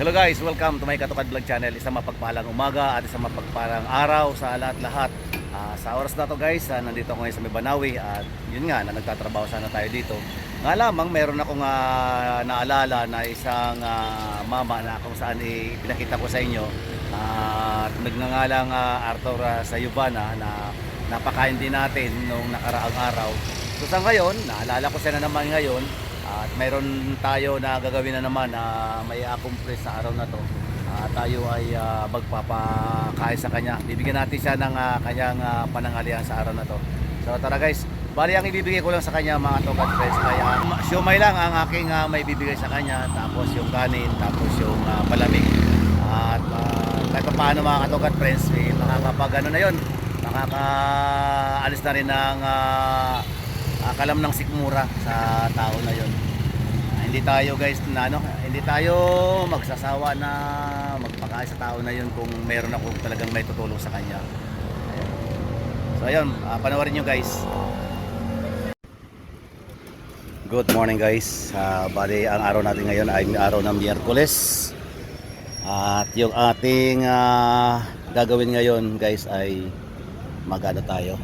Hello guys, welcome to my Katukad Vlog Channel. Isang mapagpalang umaga at isang mapagpalang araw sa lahat-lahat. Ah, sa oras na to guys, ah, nandito ako ngayon sa Mibanawi at yun nga, na nagtatrabaho sana tayo dito. Nga lamang, meron akong ah, naalala na isang ah, mama na kung saan eh, pinakita ko sa inyo. At nagngangalang ah, Arthur ah, Sayubana na napakain din natin nung nakaraang araw. So sa ngayon, naalala ko siya na naman ngayon at mayroon tayo na gagawin na naman na may accomplish sa araw na to. Ah, tayo ay ah, magpapakain sa kanya. Bibigyan natin siya ng ah, kanyang ah, panangalian sa araw na to. So tara guys, bali ang ibibigay ko lang sa kanya mga tokat friends kaya siomay lang ang aking ah, may bibigay sa kanya tapos yung kanin tapos yung ah, palamig at uh, kahit pa paano mga katokat friends eh, makakapag ano na yun makakaalis na rin ng ah, ah, kalam ng sikmura sa tao na yon hindi tayo guys na ano hindi tayo magsasawa na magpakain sa tao na yon kung meron ako talagang may tutulong sa kanya so ayun uh, panoorin nyo guys Good morning guys. Ah, bali ang araw natin ngayon ay araw ng Miyerkules. At yung ating ah, gagawin ngayon guys ay magana tayo.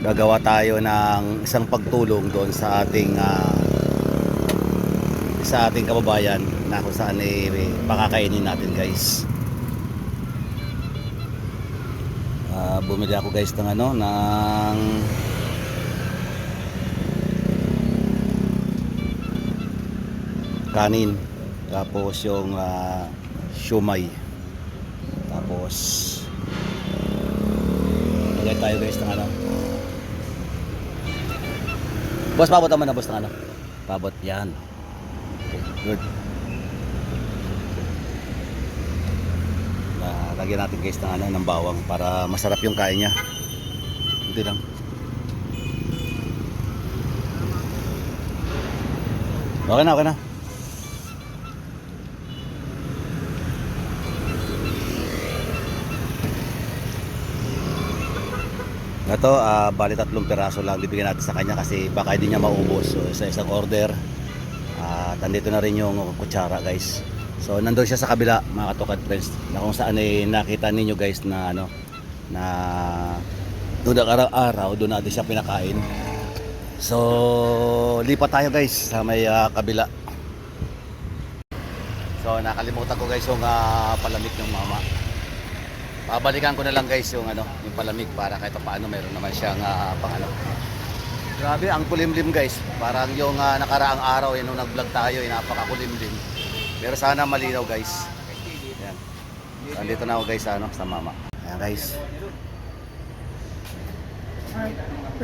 Gagawa tayo ng isang pagtulong doon sa ating ah, sa ating kababayan na kung saan eh, pakakainin natin guys. Ah, bumili ako guys ng ano ng kanin. Tapos yung uh, shumay tapos lagay tayo guys ng ano. Boss pabot naman na boss ng ano. Pabot yan good. Uh, lagyan natin guys ng ano ng bawang para masarap yung kain niya. Hindi lang. Okay na okay na. Ito, ah, bali tatlong piraso lang bibigyan natin sa kanya kasi baka hindi niya maubos. So, sa isang order, at andito na rin yung kutsara guys. So, nandun siya sa kabila, mga katukad friends, na kung saan ay nakita ninyo guys na ano, na doon araw-araw, doon natin siya pinakain. So, lipat tayo guys sa may ah, kabila. So, nakalimutan ko guys yung ah, palamig ng mama. Babalikan ko na lang guys yung ano, yung palamig para kahit paano meron naman siyang uh, pang ano. Grabe, ang kulimlim guys. Parang yung ah, nakaraang araw eh, nung nag-vlog tayo, eh, napakakulimlim. Pero sana malinaw guys. Ayan. Andito na ako guys ano, sa mama. Ayan guys.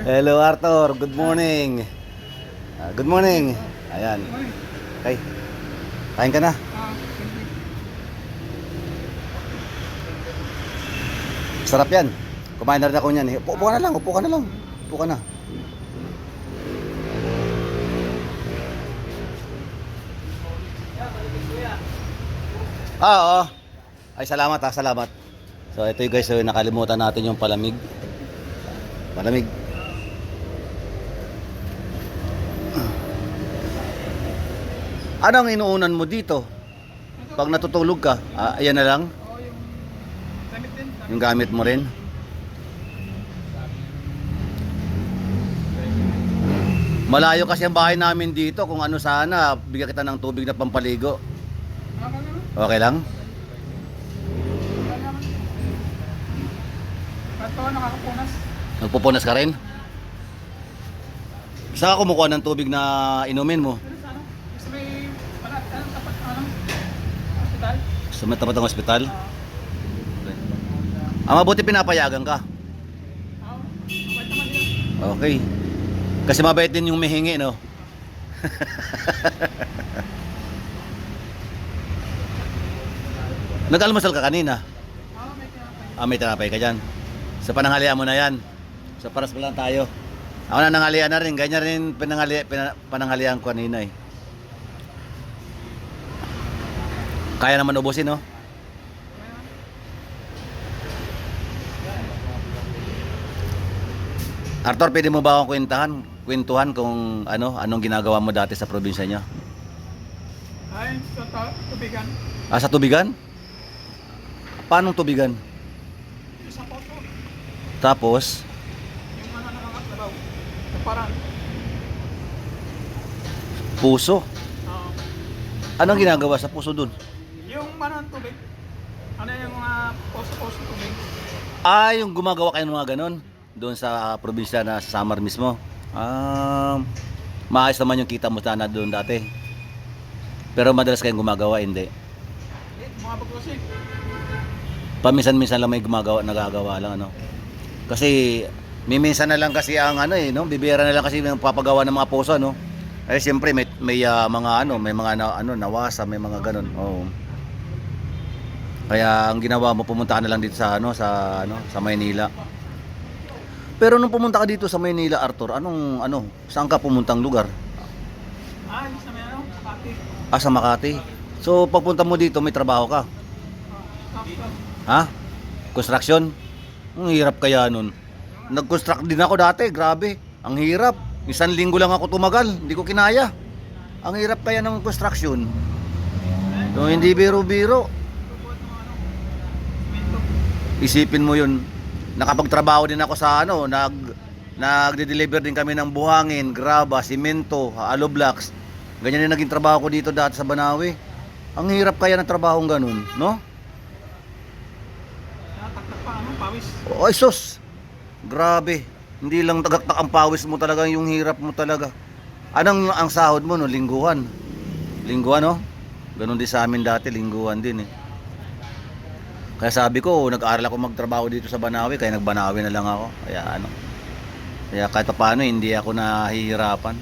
Hello Arthur, good morning. Ah, good morning. Ayan. Okay. Kain ka na. Sarap yan. Kumain na rin ako niyan. eh. Upo, upo ka na lang, upo ka na lang. Upo ka na. Oo. Ay, salamat ha, salamat. So, ito yung guys, so, nakalimutan natin yung palamig. Palamig. Ano ang inuunan mo dito? Pag natutulog ka, ah, ayan na lang? Yung gamit mo rin? Malayo kasi ang bahay namin dito. Kung ano sana, bigyan kita ng tubig na pampaligo. Okay lang? Ito, nakakapunas. Nagpupunas ka rin? Saan ka kumukuha ng tubig na inumin mo? Sa ano? Sa may, anong tapat, ano? Hospital? Sa may tapat ng ospital? Ah, Ah, mabuti pinapayagan ka. Okay. Kasi mabait din yung mihingi, no? Nag-almusal ka kanina. Ah, may tinapay. Ah, may tinapay ka dyan. Sa pananghalian mo na yan. So, paras pa lang tayo. Ako na nanghalian na rin. Ganyan rin pinanghali, pina, pananghalian ko kanina eh. Kaya naman ubusin, no? Arthur, pwede mo ba akong kwentahan, kwentuhan kung ano, anong ginagawa mo dati sa probinsya niyo? Ay, sa tubigan. Ah, sa tubigan? Paano tubigan? Tapos, Yung ano nakakalabaw. Sa parang. puso. Oo. Anong ginagawa sa puso dun? yung ano tubig. Ano yung mga poso-poso tubig. Ah, yung gumagawa kayo ng mga ganon doon sa probinsya na sa Samar mismo. Ah, maayos naman yung kita mo sana doon dati. Pero madalas kayong gumagawa, hindi. Eh, mga baglosi. Paminsan-minsan lang may gumagawa, nagagawa lang ano. Kasi miminsan na lang kasi ang ano eh, no? Bibira na lang kasi yung papagawa ng mga poso, no? Eh siyempre may may ah, mga ano, may mga na, ano nawasa, may mga ganun. Oo. Kaya ang ginawa mo pumunta ka na lang dito sa ano sa ano sa Maynila. Pero nung pumunta ka dito sa Maynila, Arthur, anong ano, saan ka pumuntang lugar? Ah, sa may ano, sa kati. Ah, sa Makati. So pagpunta mo dito, may trabaho ka. Stop. Ha? Construction? Ang hirap kaya nun. Nag-construct din ako dati, grabe. Ang hirap. Isang linggo lang ako tumagal, hindi ko kinaya. Ang hirap kaya ng construction. So, hindi biro-biro. Isipin mo yun. Nakapagtrabaho din ako sa ano, nag nagde-deliver din kami ng buhangin, graba, simento, alo blocks. Ganyan din naging trabaho ko dito dati sa Banawi. Ang hirap kaya ng trabahong ganun, no? Tinataktak pa, ano, pawis. Ay sus! Grabe. Hindi lang tagaktak ang pawis mo talaga, yung hirap mo talaga. Anong ang sahod mo no? Lingguhan. Lingguhan no? Ganon din sa amin dati, lingguhan din eh. Kaya sabi ko, nag-aaral ako magtrabaho dito sa Banawi, kaya nagbanawi na lang ako. Kaya ano. Kaya kahit pa paano, hindi ako nahihirapan.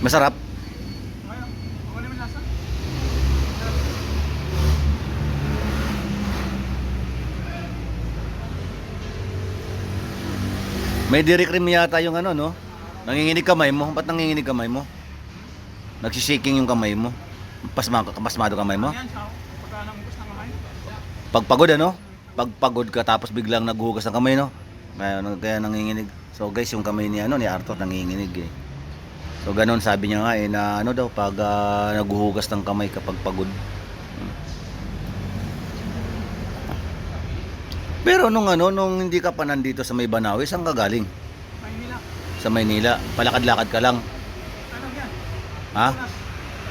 Masarap. Ngayon, ako naman lasa. May dirikrim yata yung ano, no? Nanginginig kamay mo. Ba't nanginginig kamay mo? Nagsishaking yung kamay mo. Pasma, pasmado kamay mo. Pagpagod ano? Pagpagod ka tapos biglang naghuhugas ng kamay, no? Kaya, kaya nanginginig. So guys, yung kamay ni ano ni Arthur nanginginig eh. So ganun sabi niya nga eh na ano daw pag ah, naghuhugas ng kamay kapag pagod. Pero nung ano, nung hindi ka pa nandito sa May Banawi, saan ka galing? Maynila. Sa Maynila. Palakad-lakad ka lang. Ano yan? Ha? Unas.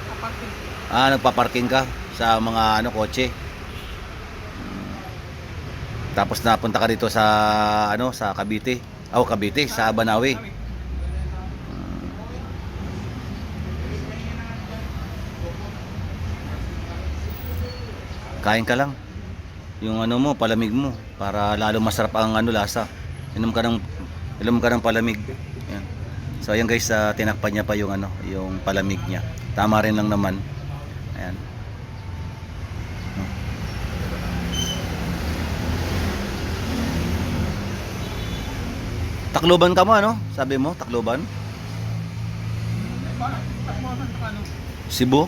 Aparting. Ah, nagpa-parking ka sa mga ano kotse. Tapos napunta ka dito sa ano sa Cavite. Oh, Cavite sa Banawi. Kami. Kain ka lang. Yung ano mo, palamig mo para lalo masarap ang ano lasa. Inom ka ng inom ka ng palamig. Yan. So ayan guys, ah, tinakpan niya pa yung ano, yung palamig niya. Tama rin lang naman. Ayan. Takloban ka mo ano? Sabi mo, Takloban? Takbuhan ka ano? Cebu?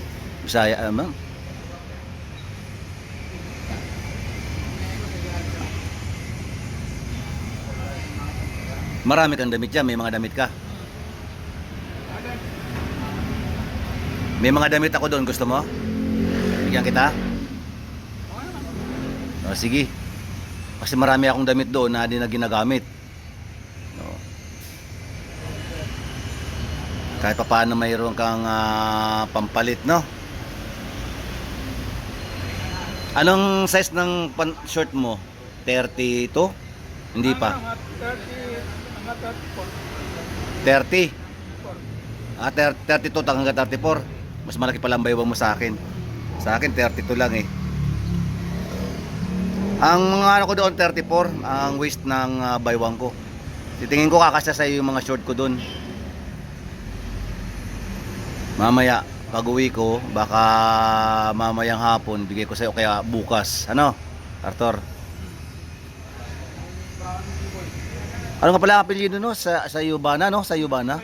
Marami kang damit dyan, may mga damit ka. May mga damit ako doon, gusto mo? Bigyan kita? O, sige. Kasi marami akong damit doon na hindi na ginagamit. No. Kahit pa paano mayroon kang ah, pampalit, no? Anong size ng shirt mo? 32? Hindi pa. Mga 30, mga 34. 30. Ah, ter- 32 hanggang 34. Mas malaki pa lang bayawan mo sa akin. Sa akin 32 lang eh. Ang mga ano ko doon 34, ang waist ng uh, baywang ko. Titingin ko kakasya sa yung mga short ko doon. Mamaya, pag uwi ko, baka mamayang hapon, bigay ko sa'yo kaya bukas. Ano, Arthur? Ano nga pala ang apelyido no? Sa, sa Yubana, no? Sa Yubana?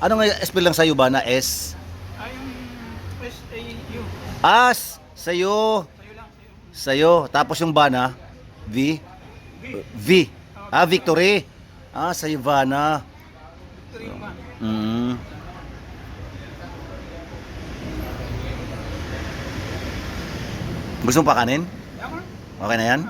Ano nga spell lang sa Yubana? S? Ay, yung S-A-U. As! Sa'yo! Sa'yo lang, sa'yo. Sa'yo. Tapos yung Bana? V? V. Ah, Victory. Ah, sa Ivana. Three man. Mm. Gusto mo pa kanin? Okay na yan?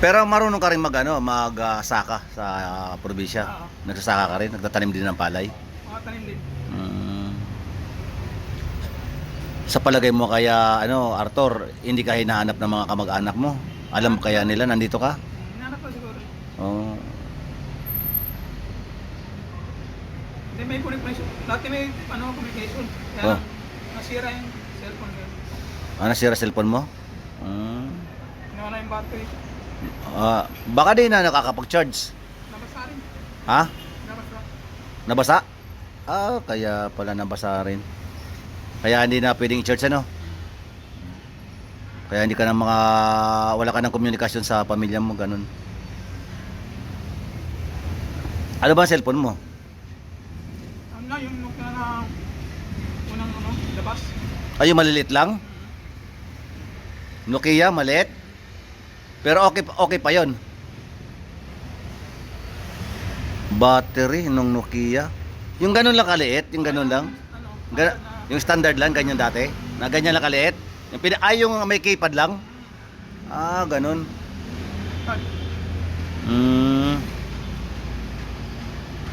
Pero marunong ka rin mag ano, magsaka sa ah, probinsya. Oo. Nagsasaka ka rin, nagtatanim din ng palay. Mga tanim din. Mm. Sa palagay mo kaya ano, Arthur, hindi ka hinahanap ng mga kamag-anak mo? Alam kaya nila nandito ka? Hinanap ko siguro. Oh. Hindi may communication. Dati may ano, communication. Kaya Oh. nasira yung cellphone ko. Ah, nasira cellphone mo? Mm. Nawala yung battery. Ah, baka di na nakakapag-charge. Nabasa rin. Ha? Nabasa. Nabasa? Ah, kaya pala nabasa rin. Kaya hindi na pwedeng i-charge ano? Kaya hindi ka na mga wala ka ng komunikasyon sa pamilya mo ganun. Ano ba ang cellphone mo? Ano na, yung Nokia na unang ano, labas. Ay, yung maliliit lang? Nokia, maliit? Pero okay, okay pa yon. Battery nung Nokia. Yung ganun lang kaliit, yung ganun lang. Ga- na, yung standard lang, ganyan dati. Na ganyan lang kaliit. Yung pina ay yung may keypad lang. Ah, ganun. Hmm.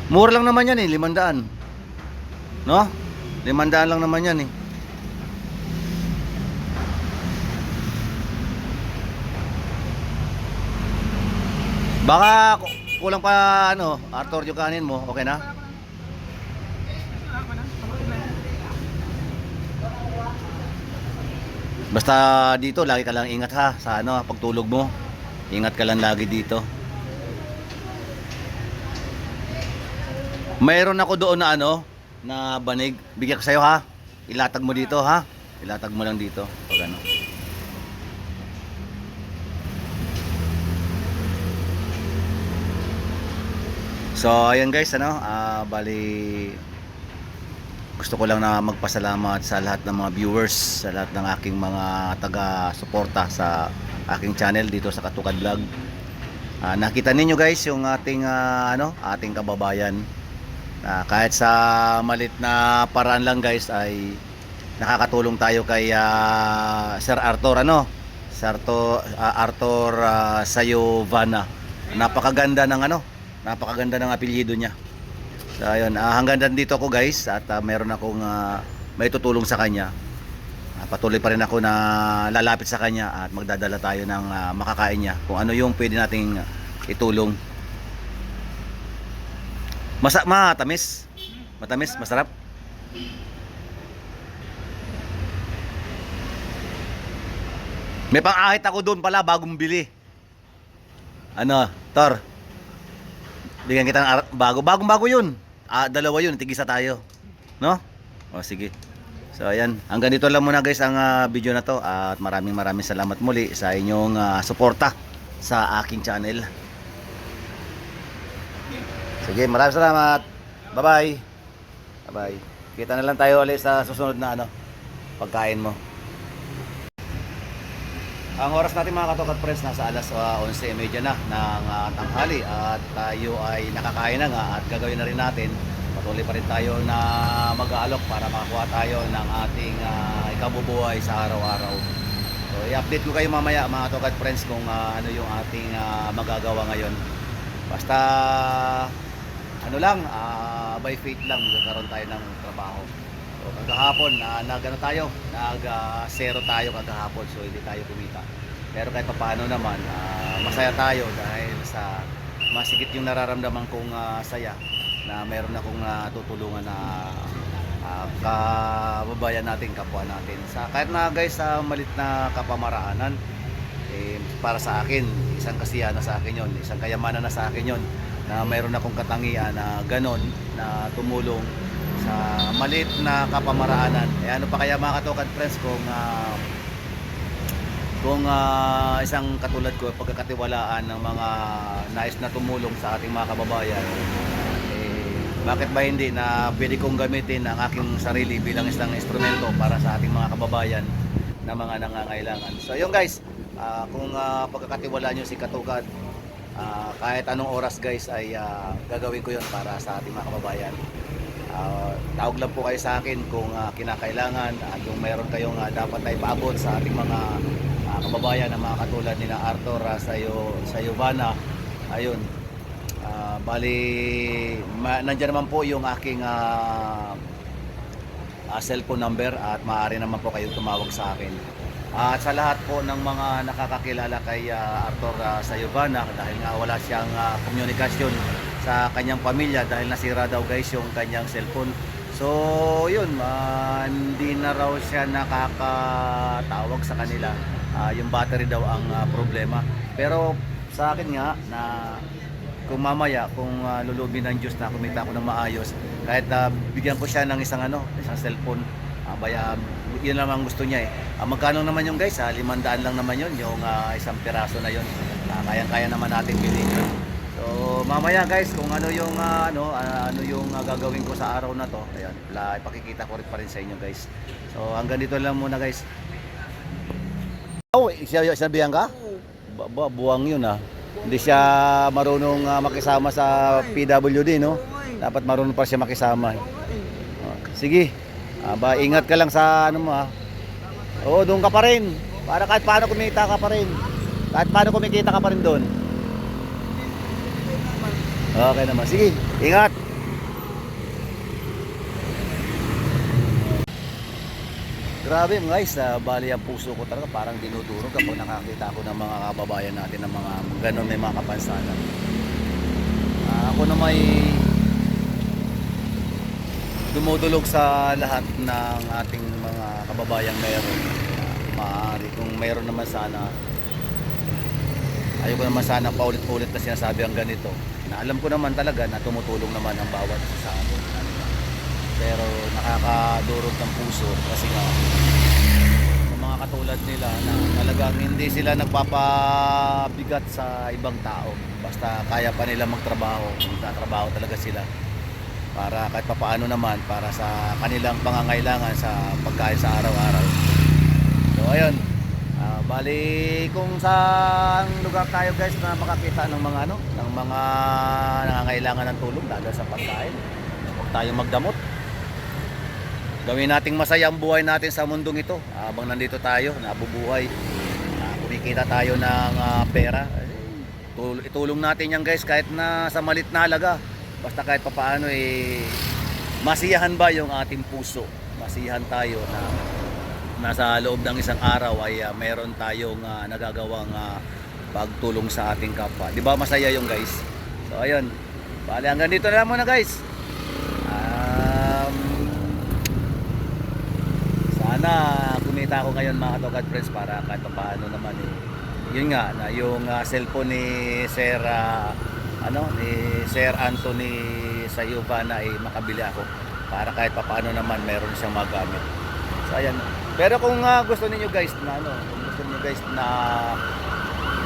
Mura lang naman yan eh, limandaan. No? Limandaan lang naman yan eh. Baka ku- kulang pa ano, Arthur yung kanin mo, okay na? Basta dito lagi ka lang ingat ha sa ano pagtulog mo. Ingat ka lang lagi dito. Mayroon ako doon na ano na banig. Bigyan ko sa'yo ha. Ilatag mo dito ha. Ilatag mo lang dito pag ano. So ayan guys ano, ah bali gusto ko lang na magpasalamat sa lahat ng mga viewers, sa lahat ng aking mga taga-suporta sa aking channel dito sa Katukad Vlog. Ah, nakita ninyo guys yung ating ah, ano, ating kababayan. na kahit sa malit na paraan lang guys ay nakakatulong tayo kay ah, Sir Arthur ano? Sir Arthur, ah, Arthur ah, Sayovana. Napakaganda ng ano? Napakaganda ng apelyido niya. So ayun, ah, hanggang dito ako guys at ah, meron akong ah, may tutulong sa kanya. Ah, patuloy pa rin ako na lalapit sa kanya at magdadala tayo ng ah, makakain niya kung ano yung pwede nating itulong. Masa matamis. Matamis, masarap. May pang-ahit ako doon pala bagong bili. Ano, Tor? Bigyan kita ng ar- bago. Bagong bago yun. Ah, dalawa yun. Tigisa tayo. No? O, sige. So, ayan. Hanggang dito lang muna guys ang ah, video na to. At maraming maraming salamat muli sa inyong ah, suporta sa aking channel. Sige, maraming salamat. Bye-bye. Bye-bye. Kita na lang tayo ulit sa susunod na ano, pagkain mo. Ang oras natin mga katokat friends nasa alas uh, 11.30 na ng ah, tanghali at tayo ay nakakain na nga at gagawin na rin natin. Patuloy pa rin tayo na mag-aalok para makakuha tayo ng ating ah, ikabubuhay sa araw-araw. So i-update ko kayo mamaya mga katokat friends kung ah, ano yung ating ah, magagawa ngayon. Basta ano lang, ah, by faith lang magkakaroon tayo ng trabaho. So kagahapon, na nag tayo, nag ah, zero tayo kagahapon so hindi tayo kumita. Pero kahit paano naman, ah, masaya tayo dahil sa masigit yung nararamdaman kong ah, saya na meron akong uh, tutulungan na ah, kababayan natin, kapwa natin. Sa kahit na guys sa malit na kapamaraanan, eh, para sa akin, isang kasiyahan na sa akin yon, isang kayamanan na sa akin yon na mayroon akong katangian na ganon na tumulong sa maliit na kapamaraanan. Eh ano pa kaya mga katokan friends kung ah, kung ah, isang katulad ko pagkakatiwalaan ng mga nais na tumulong sa ating mga kababayan eh bakit ba hindi na pwede kong gamitin ang aking sarili bilang isang instrumento para sa ating mga kababayan na mga nangangailangan. So yun guys, ah, kung uh, pagkakatiwala nyo si Katugad, ah, kahit anong oras guys ay ah, gagawin ko yun para sa ating mga kababayan. Ah, tawag lang po kayo sa akin kung ah, kinakailangan at kung mayroon kayong ah, dapat na ipaabot sa ating mga ah, kababayan na mga katulad ni na Arthur ah, sa iyo sa Yovana ayun. Ah, bali ma, nandiyan naman po yung aking ah, ah, cellphone number at maaari naman po kayong tumawag sa akin. At sa lahat po ng mga nakakakilala kay ah, Arthur ah, sa Yovana dahil nga wala siyang ah, komunikasyon sa kanyang pamilya dahil nasira daw guys yung kanyang cellphone. So, yun, ah, hindi na raw siya nakakatawag sa kanila. Ah, yung battery daw ang ah, problema. Pero sa akin nga na kung mamaya kung ah, lulubin ng Diyos na kumita ako ng maayos kahit na bigyan ko siya ng isang ano, isang cellphone Ah, baya yun lang ang gusto niya eh. Ah, magkano naman yung guys? Ha? Limandaan lang naman yun, yung ah, isang piraso na yun. Ah, kayang-kaya naman natin bilhin yun. So mamaya guys, kung ano yung ah, ano ah, ano yung ah, gagawin ko sa araw na to, ayan, la, ipakikita ko rin pa rin sa inyo guys. So hanggang dito lang muna guys. Oh, siya sinabihan ka? Ba, ba, buwang yun ah. Hindi siya marunong ah, makisama sa PWD, no? Dapat marunong pa siya makisama. eh. Sige. Ah, ba, ingat ka lang sa ano mo ah. Oo, doon ka pa rin. Para kahit paano kumita ka pa rin. Kahit paano kumikita ka pa rin doon. Okay naman. Sige, ingat. Grabe mga guys, ah, bali ang puso ko talaga parang dinudurog kapag nakakita ako ng mga kababayan natin ng mga ganun may mga kapansanan. Ah, ako na may dumudulog sa lahat ng ating mga kababayang meron. Ah, maaari kung meron naman sana ayoko naman sana paulit-ulit na sinasabi ang ganito. Na alam ko naman talaga na tumutulong naman ang bawat isa sa atin. Pero nakakadurog ng puso kasi nga sa mga katulad nila na talagang hindi sila nagpapabigat sa ibang tao. Basta kaya pa nila magtrabaho, nagtatrabaho talaga sila para kahit papaano naman para sa kanilang pangangailangan sa pagkain sa araw-araw. So ayun, ah, bali kung saan lugar tayo guys na makakita ng mga ano, ng mga nangangailangan ng tulong lalo sa pagkain. Huwag tayong magdamot. Gawin nating masaya ang buhay natin sa mundong ito habang nandito tayo, nabubuhay. Ah, kumikita tayo ng ah, pera. Tul- itulong natin yan guys kahit na sa malit na halaga. Basta kahit papaano eh masiyahan ba yung ating puso? Masiyahan tayo na nasa loob ng isang araw ay ah, meron tayong ah, nagagawang ah, pagtulong sa ating kapwa. 'Di ba masaya yung guys? So ayun. Bale hanggang dito na lang muna guys. Um, sana kumita ako ngayon mga katokad friends para kahit paano naman eh. Yun nga na yung ah, cellphone ni Sir ah, ano ni Sir Anthony Sayubana ay makabili ako para kahit papaano naman meron siyang magamit. So ayan. Pero kung ah, gusto niyo guys na ano, kung gusto niyo guys na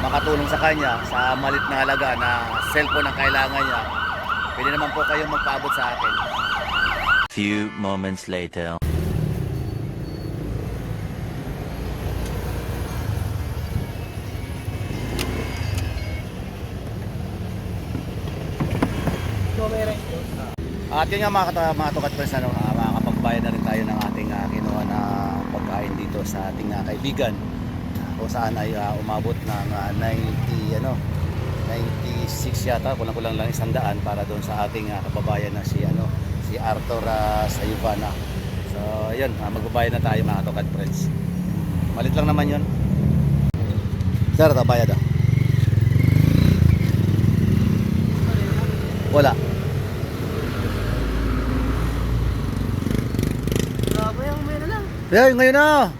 makatulong sa kanya sa malit na halaga na cellphone ang kailangan niya, pwede naman po kayong magpaabot sa akin. Few moments later. At yun nga mga, mga tukat friends, ano, uh, makakapagbayad na rin tayo ng ating uh, kinuha na pagkain dito sa ating uh, kaibigan. Uh, kung saan ay uh, umabot ng uh, 90, ano, 96 yata, kulang-kulang lang isang daan para doon sa ating uh, kababayan na si, ano, si Arthur uh, Sayubana. So, yun, uh, magbabayad na tayo mga tukat friends. Malit lang naman yun. Sir, ito, bayad ah. Wala. Grabe, ang may na lang. Yan, ngayon na.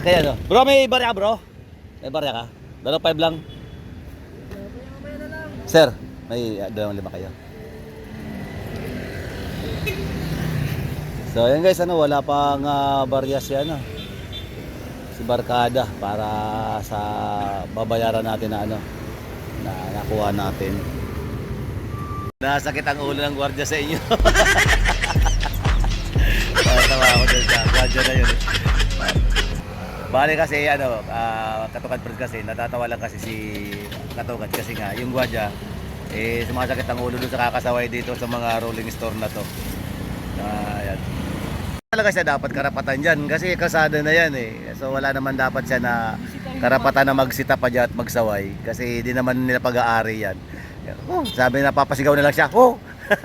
Kaya ano? Bro, may barya bro? May barya ka? Dalawang five lang. Sir, may uh, dalawang lima kayo. So, yan guys, ano, wala pang uh, barya si ano, si Barkada para sa babayaran natin na ano, na nakuha natin. Nasakit ang ulo ng gwardiya sa inyo. gwardiya na yun. Bali kasi ano, uh, Katukan Brad kasi, natatawa lang kasi si Katukan kasi nga, yung gwardiya, eh sumasakit ang ulo dun sa kakasaway dito sa mga rolling store na to. Ah, yan. Talaga siya dapat karapatan dyan kasi kasada na yan eh. So wala naman dapat siya na karapatan na magsita pa dyan at magsaway kasi di naman nila pag-aari yan. Oh, sabi na papasigaw na lang siya. Oh!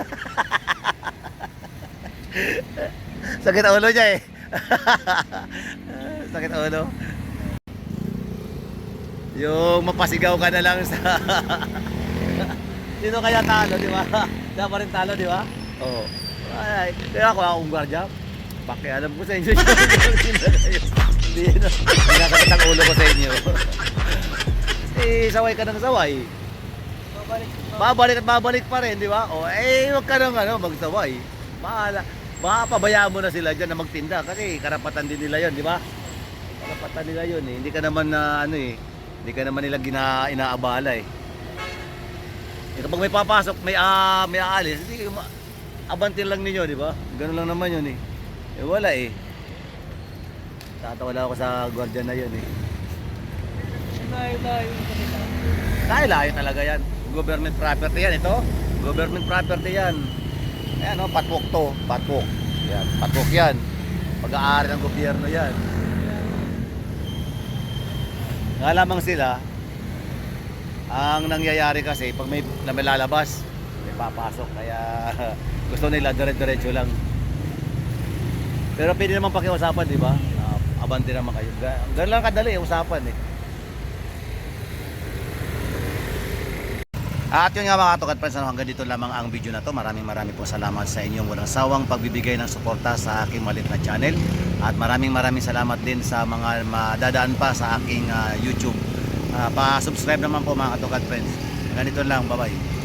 Sakit ang ulo niya eh. Sakit ulo. Yung mapasigaw ka na lang sa... Sino kaya talo, di ba? Dapat rin talo, di ba? Oo. Ay, kaya ako akong gwardiya. Bakit alam ko sa inyo. Hindi yun. Pinakakit ang ulo ko sa inyo. eh, saway ka ng saway. Babalik. Babalik at babalik pa rin, di ba? O, eh, huwag ka nang ano, magsaway. Bahala. Baka pabayaan mo na sila dyan na magtinda kasi karapatan din nila yon, di ba? Karapatan nila yun eh. Hindi ka naman na ano eh. Hindi ka naman nila gina, inaabala eh. eh kapag may papasok, may ah, may aalis, hindi abantin lang ninyo, di ba? Ganun lang naman yun eh. Eh wala eh. Tatawa lang ako sa guardian na yun eh. Layo-layo yung kanila. Dahil layo talaga yan. Government property yan ito. Government property yan. Ayan o, patwok to. Patwok. Yan, patwok yan. Pag-aari ng gobyerno yan. Nga lamang sila, ang nangyayari kasi, pag may na may papasok. Kaya gusto nila dire-diretso lang. Pero pwede naman pakiusapan, di ba? Ah, abante naman kayo. Ga- Ganun lang kadali, usapan eh. At yun nga mga katukat friends, ano, hanggang dito lamang ang video na to. Maraming maraming po salamat sa inyong walang sawang pagbibigay ng suporta sa aking malit na channel. At maraming maraming salamat din sa mga madadaan pa sa aking ah, YouTube. Ah, pa-subscribe naman po mga katukat friends. Hanggang dito lang, bye-bye.